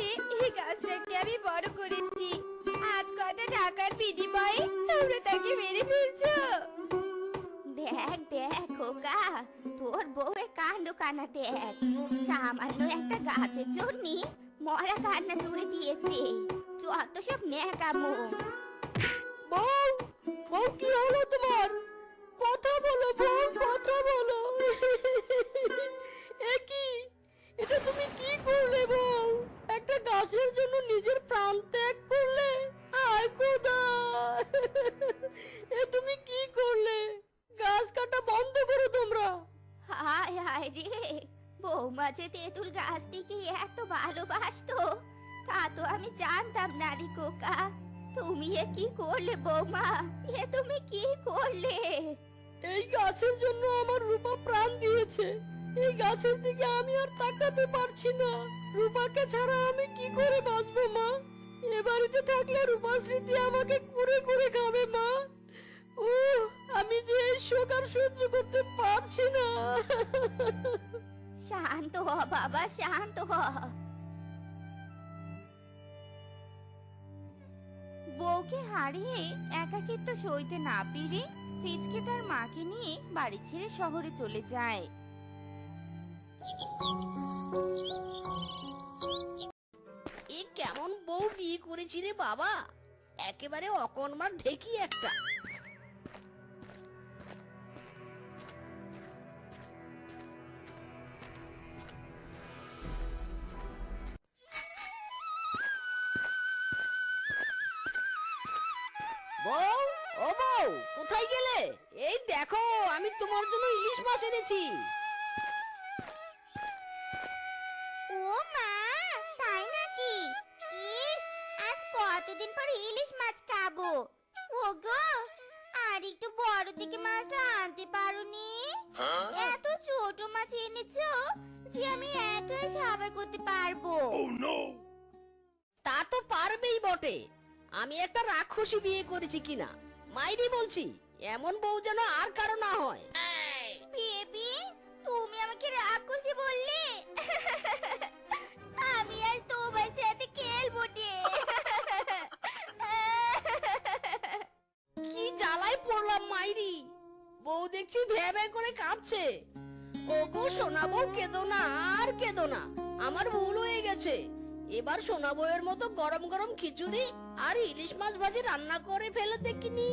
করে এই গাছটাকে আমি বড় করেছি। আজ কত টাকার বিনিময়ে তোমরা তাকে মেরে ফেলছো? দেখ দেখ, খোকা, তোর বউয়ের কাণ্ড কানা দেখ। সামান্য একটা গাছের জন্য মরা কান্না জুড়ে দিয়েছে। যত সব ন্যাকামো। বউ বউ, কি হলো তোমার? কথা বলো, বউ। জানতাম না রে কোকা তুমি এ কি করলে বৌমা? এ তুমি কি করলে? এই গাছের জন্য আমার রূপা প্রাণ দিয়েছে। এই গাছের দিকে আমি আর তাকাতে পারছি না। রূপাকে ছাড়া আমি কি করে বাঁচবো মা? এ বাড়িতে থাকলে রূপা স্মৃতি আমাকে কুড়ে কুড়ে খাবে মা। ও আমি যে এই শোক আর সহ্য করতে পারছি না। শান্ত হ বাবা শান্ত হ। বউকে হারিয়ে একাকিত্ব সইতে না পেরে ফিজকে তার মাকে নিয়ে বাড়ি ছেড়ে শহরে চলে যায়। এ কেমন বউ বিয়ে করেছি রে বাবা? একেবারে অকর্মার ঢেকি একটা। কতদিন পর ইলিশ মাছ খাব। ওগো আর একটু বড় দিকে মাছটা আনতে পারোনি? এত ছোট মাছ এনেছো যে আমি একাই সাবার করতে পারব। তা তো পারবেই বটে। আমি একটা রাক্ষসী বিয়ে করেছি কিনা? মাইরি বলছি এমন বউ যেন আর কারও না হয়। বেবি তুমি আমাকে রাক্ষসী বললে? আমি আর তোমার সাথে খেলব কি জ্বালায় পড়লাম মাইরি? বউ দেখছি ভ্যা ভ্যা করে কাঁদছে। ওগো সোনা বউ কেঁদো না, আর কেঁদো না। আমার ভুল হয়ে গেছে। এবার সোনা বউয়ের মতো গরম গরম খিচুড়ি আর ইলিশ মাছ ভাজি রান্না করে ফেলে দেখিনি।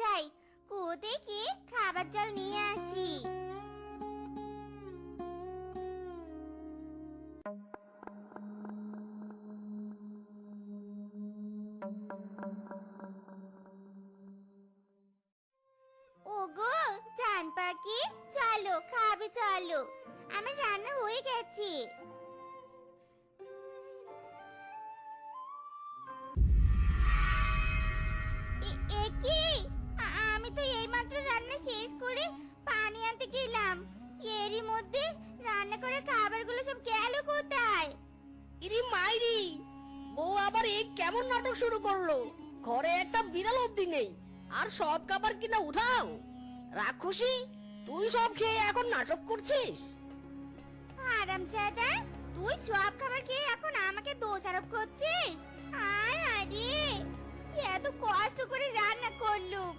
যাই কুয়ো থেকে খাবার জল নিয়ে আসি। ওগো, জান পাখি, চলো, খাবে, চলো। আমার রান্না হয়ে গেছে। আনতে গেলাম। এরই মধ্যে রান্না করে খাবারগুলো সব গেল কোথায়? ইরি মাইরি বউ আবার এই কেমন নাটক শুরু করল? ঘরে একটা বিড়াল অব্দি নেই। আর সব খাবার কিনা উধাও। রাক্ষসী তুই সব খেয়ে এখন নাটক করছিস? আরাম চাদা তুই সব খাবার খেয়ে এখন আমাকে দোষারোপ করছিস? আর আরে এত কষ্ট করে রান্না করলুম।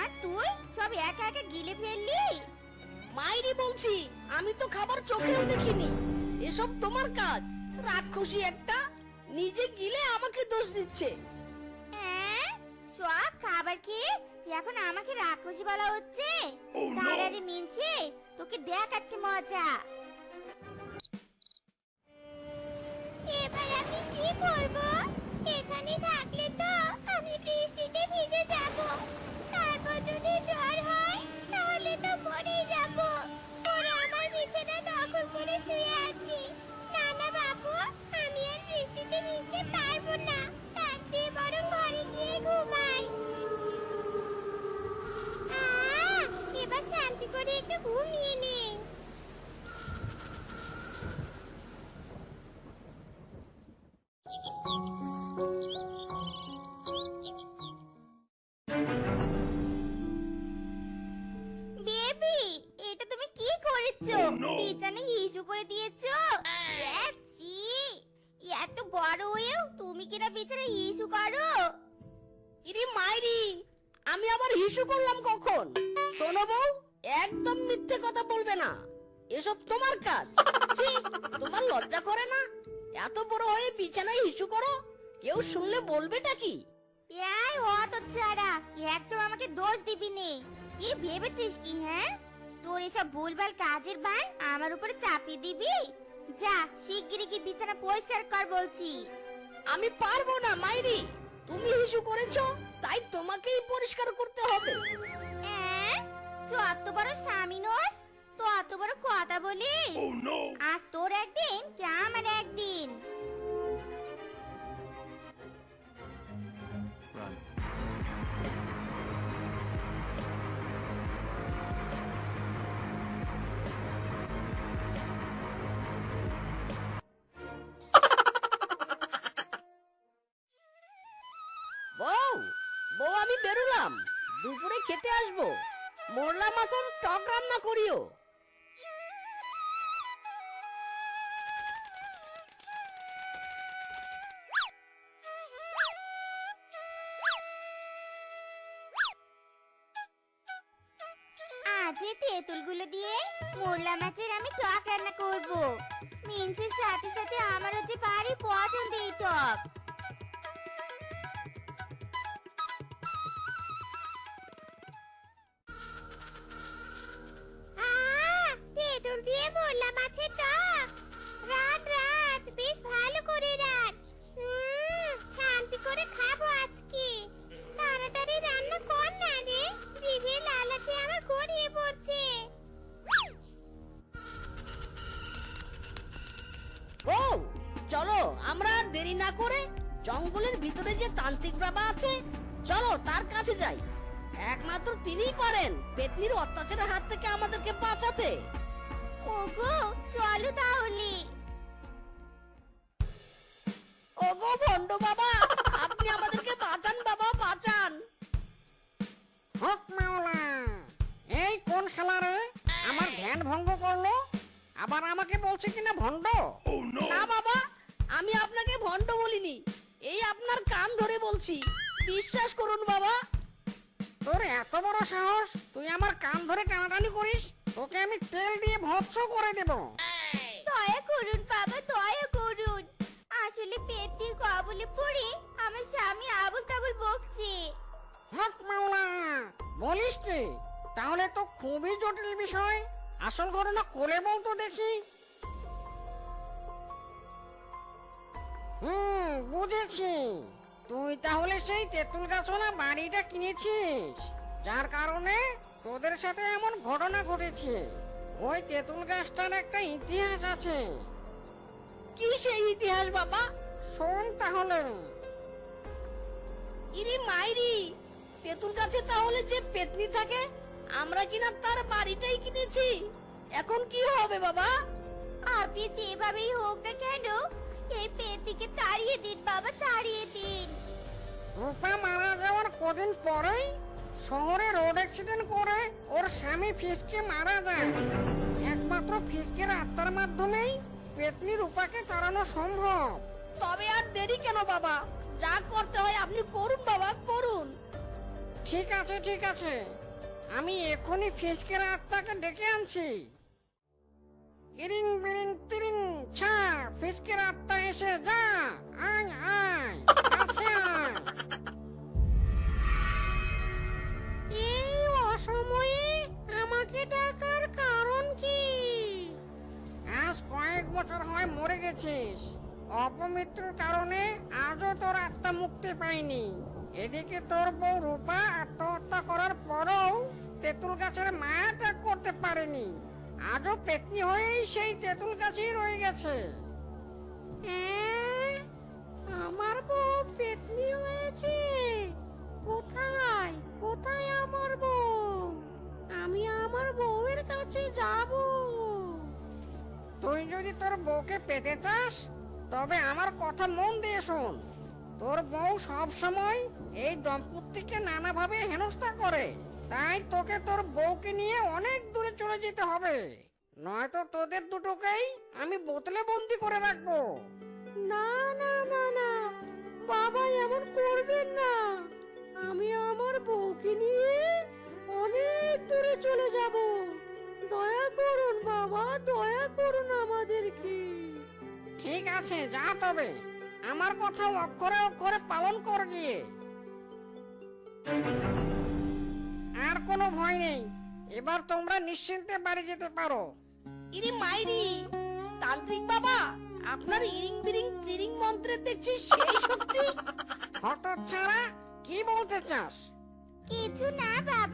আর তুই সব একা একা গিলে ফেললি? মাইরি বলছি আমি তো খাবার চোখেও দেখিনি। এসব তোমার কাজ। রাক্ষসী একটা নিজে গিলে আমাকে দোষ দিচ্ছে। হ্যাঁ সব খাবার খেয়ে এখন আমাকে রাক্ষসী বলা হচ্ছে। তাড়াতাড়ি মিনছে তোকে দেখাচ্ছে মজা। এবার আমি কি করব? এখানে থাকলে তো আমি বৃষ্টিতে ভিজে যাব। তারপর যদি হিসু করলাম কখন? শোনো বউ একদম মিথ্যে কথা বলবে না। এসব তোমার কাজ। ছি তোমার লজ্জা করে না? এত বড় হয়ে বিছানায় হিসু করো? কেউ শুনলে বলবেটা কি? এই অত ছাড়া একদম আমাকে দোষ দিবি নে। কি ভেবেছিস কি হ্যাঁ? তোর এসব ভুলভাল কাজের ভার আমার উপরে চাপিয়ে দিবি? যা শিগগিরই কি বিছানা পরিষ্কার কর বলছি। আমি পারব না মাইরি। তুমি হিসু করেছ তাই তোমাকেই পরিষ্কার করতে হবে? যত বড় স্বামী নোস? তত বড় কথা বলিস? আর তোর একদিন কে আমার একদিন? দুপুরে খেতে আসব। মোরলা মাছের টক রান্না করিও। আজ তেঁতুলগুলো দিয়ে মোরলা মাছের আমি টক রান্না করব। মিনসের সাথে সাথে আমারও যে বাড়ি পছন্দ এই টক। রাত রাত বেশ ভালো করে রাত। খাব আজকে। তাড়াতাড়ি রান্না কর না রে বউ, চলো, আমরা আর দেরি না করে জঙ্গলের ভিতরে যে তান্ত্রিক বাবা আছে, চলো তার কাছে যাই। একমাত্র তিনিই পারেন পেতনির অত্যাচারের হাত থেকে আমাদেরকে বাঁচাতে। ওগো চলো তাহলে। ওগো ভণ্ড বাবা আপনি আমাদেরকে বাঁচান বাবা বাঁচান। হক মাওলা এই কোন শালা রে? আমার ধ্যান ভঙ্গ করল? আবার আমাকে বলছে কিনা ভণ্ড? না বাবা আমি আপনাকে ভণ্ড বলিনি। এই আপনার কান ধরে বলছি। বিশ্বাস করুন বাবা। তোর এত বড় সাহস তুই আমার কান ধরে টানাটানি করিস? তোকে আমি তেল দিয়ে ভৎস করে দেব। দয়া করুন বাবা দয়া করুন। আসলে পেটির কবলে পড়ে আমার স্বামী আবুল তাবুল বকছে। হক মাওলা বলিস কি? তাহলে তো খুবই জটিল বিষয়। আসল ঘটনা কোলে বলতো দেখি। হুম বুঝেছি। তুই তাহলে সেই তেঁতুল গাছওয়ালা বাড়িটা কিনেছিস? যার কারণে তোদের সাথে এমন ঘটনা ঘটেছে। ওই তেঁতুল গাছটার একটা ইতিহাস আছে। কি সেই ইতিহাস বাবা? শোন তাহলে। ইরি মাইরি তেঁতুল গাছে তাহলে যে পেতনি থাকে আমরা কিনা তার বাড়িটাই কিনেছি। এখন কি হবে বাবা? আপনি যেভাবেই হোক না কেন এই পেটিকে তাড়িয়ে দিন বাবা তাড়িয়ে দিন। রূপা মারা যাওয়ার কদিন পরেই শহরে রোড অ্যাক্সিডেন্ট করে ওর স্বামী ফিসকে মারা যায়। একমাত্র ফিসকের আত্মার মাধ্যমেই পেতনি রূপাকে তাড়ানো সম্ভব। তবে আর দেরি কেন বাবা? যা করতে হয় আপনি করুন বাবা করুন। ঠিক আছে ঠিক আছে। আমি এখনই ফিসকের আত্মাকে ডেকে আনছি। ইরিং বিরিং তিরিং ছা ফিসকের আত্মা এসে যা আয় আয় আয়। কারণ কি আজ কয়েক বছর মরে গেছিস অপমৃত্যুর কারণে আজও তোর আত্মা মুক্তি পায়নি। এদিকে তোর বউ রূপা আত্মহত্যা করার পরও তেঁতুল গাছের মায়া ত্যাগ করতে পারেনি। আজও পেতনি হয়েই সেই তেঁতুল গাছেই রয়ে গেছে। আমার বউ পেতনি হয়েছে? কোথায়? কোথায় আমার বউ? আমি আমার বউয়ের কাছে যাব তুই যদি তোর বউকে পেতে চাস, তবে আমার কথা মন দিয়ে শোন। তোর বউ সব সময় এই দম্পতিকে নানাভাবে হেনস্থা করে। তাই তোকে তোর বউকে নিয়ে অনেক দূরে চলে যেতে হবে। নয়তো তোদের দুটোকেই আমি বোতলে বন্দি করে রাখব। না না না না। বাবা এমন করবেন না। আমি আমার বউকে নিয়ে অনেক দূরে চলে যাব। দয়া করুন বাবা দয়া করুন আমাদেরকে। ঠিক আছে যা তবে। আমার কথা অক্ষরে অক্ষরে পালন কর গিয়ে। আর কোনো ভয় নেই এবার তোমরা নিশ্চিন্তে বাড়ি যেতে পারো। ইরি মাইরি তান্ত্রিক বাবা আপনার ইরিং বিরিং তিরিং মন্ত্রের দেখছি সেই শক্তি। হঠাৎ ছাড়া কি বলতে চাস? কিছু না বাবা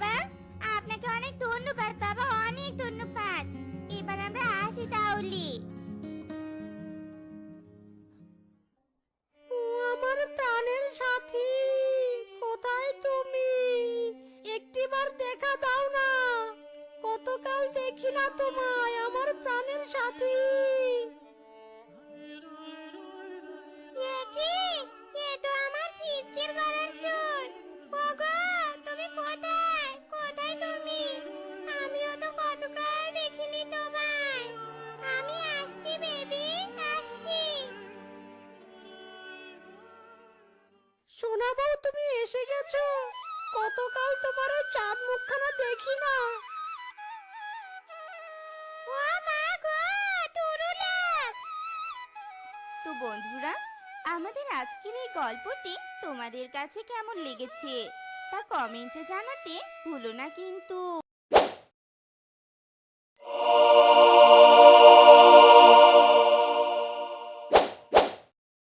কতকাল তোমার ওই চাঁদ মুখখানা দেখি না। তো বন্ধুরা, আমাদের আজকের এই গল্পটি তোমাদের কাছে কেমন লেগেছে তা কমেন্টে জানাতে ভুলো না কিন্তু।